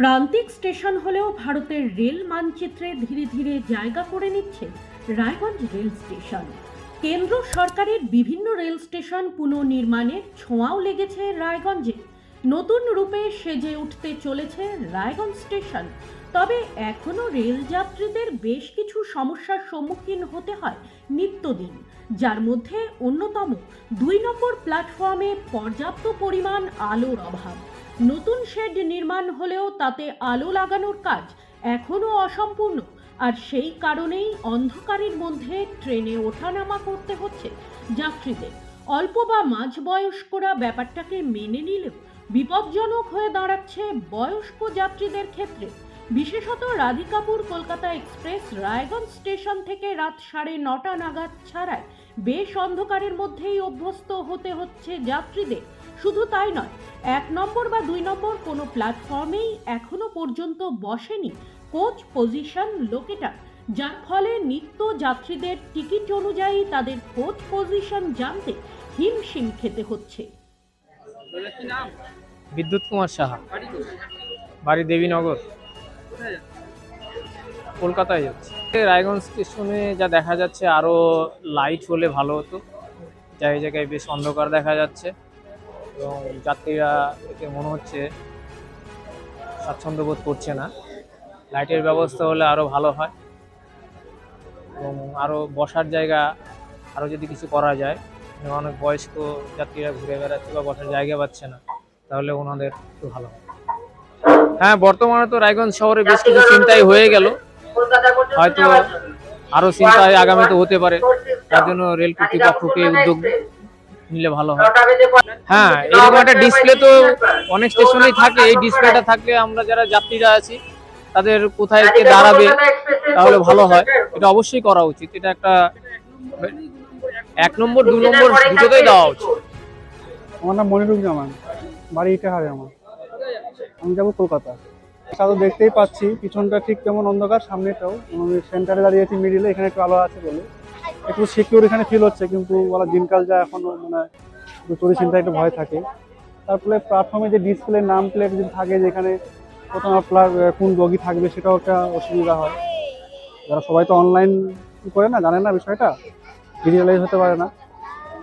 প্রান্তিক স্টেশন হলেও ভারতের রেল মানচিত্রে ধীরে ধীরে জায়গা করে নিচ্ছে রায়গঞ্জ রেল স্টেশন। কেন্দ্র সরকারের বিভিন্ন রেল স্টেশন পুনর্নির্মাণের ছোঁয়াও লেগেছে রায়গঞ্জে। নতুন রূপে সেজে উঠতে চলেছে রায়গঞ্জ স্টেশন। তবে এখনও রেল যাত্রীদের বেশ কিছু সমস্যার সম্মুখীন হতে হয় নিত্যদিন। যার মধ্যে অন্যতম দুই নম্বর প্ল্যাটফর্মে পর্যাপ্ত পরিমাণ আলোর অভাব। নতুন শেড নির্মাণ হলেও তাতে আলো লাগানোর কাজ এখনও অসম্পূর্ণ। আর সেই কারণেই অন্ধকারের মধ্যে ট্রেনে ওঠানামা করতে হচ্ছে যাত্রীদের। অল্প বা মাঝ বয়স্করা ব্যাপারটাকে মেনে নিলেও বিপজ্জনক হয়ে দাঁড়াচ্ছে বয়স্ক যাত্রীদের ক্ষেত্রে। বিশেষত রাধিকাপুর কলকাতা এক্সপ্রেস রায়গঞ্জ স্টেশন থেকে রাত সাড়ে নটা নাগাদ ছাড়ায় বেশ অন্ধকারের মধ্যেই অভ্যস্ত হতে হচ্ছে যাত্রীদের। শুধু তাই নয়, এক নম্বর বা দুই নম্বর কোনো প্ল্যাটফর্মেই এখনও পর্যন্ত বসেনি কোচ পজিশন লোকেটার যার ফলে নিত্য যাত্রীদের টিকিট অনুযায়ী তাদের কোচ পজিশন জানতে হিমশিম খেতে হচ্ছে। বিদ্যুৎ কুমার সাহা, বাড়ি দেবীনগর? কলকাতায় যাচ্ছে। রায়গঞ্জ স্টেশনে যা দেখা যাচ্ছে আরও লাইট হলে ভালো হতো। জায়গায় জায়গায় বেশ অন্ধকার দেখা যাচ্ছে। এবং যাত্রীরা এতে মনে হচ্ছে স্বাচ্ছন্দ্য বোধ করছে না। লাইটের ব্যবস্থা হলে আরও ভালো হয়। এবং আরও বসার জায়গা আরও যদি কিছু করা যায় মানে অনেক বয়স্ক যাত্রীরা ঘুরে বেড়াচ্ছে বা বসার জায়গা পাচ্ছে না, তাহলে ওনাদের একটু ভালো হয়। হ্যাঁ বর্তমানে তো রায়গঞ্জ শহরে বেশ কিছু চিন্তাই হয়ে গেল। হয়তো আরও চিন্তায় আগামীতে হতে পারে। তার জন্য রেল কর্তৃপক্ষকে উদ্যোগ নিলে ভালো হয়। হ্যাঁ এরকম একটা ডিসপ্লে তো অনেক স্টেশনেই থাকে। এই ডিসপ্লেটা থাকলে আমরা যারা যাত্রীরা আছি তাদের কোথায় কে দাঁড়াবে তাহলে ভালো হয়। এটা অবশ্যই করা উচিত। এটা একটা এক নম্বর দু নম্বর দুটোতেই দেওয়া উচিত। আমার নাম মনিরুজ্জামান বাড়ি ইটাহারে আমার। আমি যাব কলকাতা। তো দেখতেই পাচ্ছি, পিছনটা ঠিক কেমন অন্ধকার, সামনেটাও। সেন্টারে দাঁড়িয়ে আছি মিডিলে এখানে একটু আলো আছে বলে। একটু সিকিউর এখানে ফিল হচ্ছে, কিন্তু বলা দিনকাল যা এখনও মানে চুরি চিন্তা একটু ভয় থাকে। তারপরে প্ল্যাটফর্মে যে ডিসপ্লে নাম প্লেট যদি থাকে যেখানে কোথাও আপনার কোন বগি থাকবে সেটাও একটা অসুবিধা হয়। যারা সবাই তো অনলাইন করে না, জানে না বিষয়টা ডিজিটালাইজ হতে পারে না।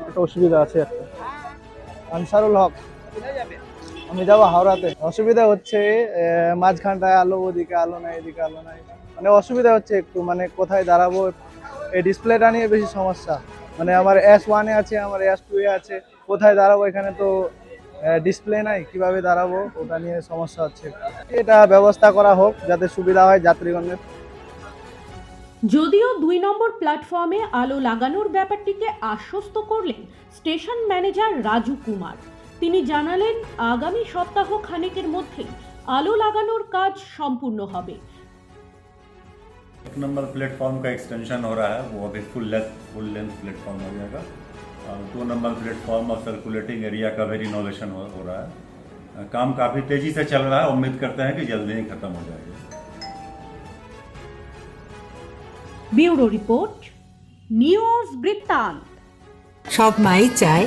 একটা অসুবিধা আছে একটা। আনসারুল হক। আমি যাব হাওড়াতে। অসুবিধা হচ্ছে মাঝখানটায় আলো ওদিকে, আলো নাই, এদিকে আলো নাই। মানে অসুবিধা হচ্ছে একটু মানে কোথায় দাঁড়াবো? এই ডিসপ্লেটা নিয়ে বেশি সমস্যা। মানে আমার এস ওয়ানে আছে, আমার এস টু এ আছে। কোথায় দাঁড়াবো এখানে তো ডিসপ্লে নাই, কীভাবে দাঁড়াবো? ওটা নিয়ে সমস্যা হচ্ছে। এটা ব্যবস্থা করা হোক, যাতে সুবিধা হয় যাত্রীগণের। যদিও দুই নম্বর প্ল্যাটফর্মে আলো লাগানোর ব্যাপারটিকে আশ্বস্ত করলেন স্টেশন ম্যানেজার রাজু কুমার। তিনি জানালেন আগামী সপ্তাহ খানেকের মধ্যেই আলো লাগানোর কাজ সম্পূর্ণ হবে एक नंबर प्लेटफॉर्म का एक्सटेंशन हो रहा है वो अभी full length full length platform हो जाएगा और दो नंबर प्लेटफॉर्म और सर्कुलेटिंग एरिया का भी रिनोवेशन हो, हो रहा है अ, काम काफ़ी तेज़ी से चल रहा है उम्मीद करते हैं कि जल्दी ही ख़त्म हो जाएगा ব্যুরো রিপোর্ট নিউজ বৃত্তান্ত সব মাই চায়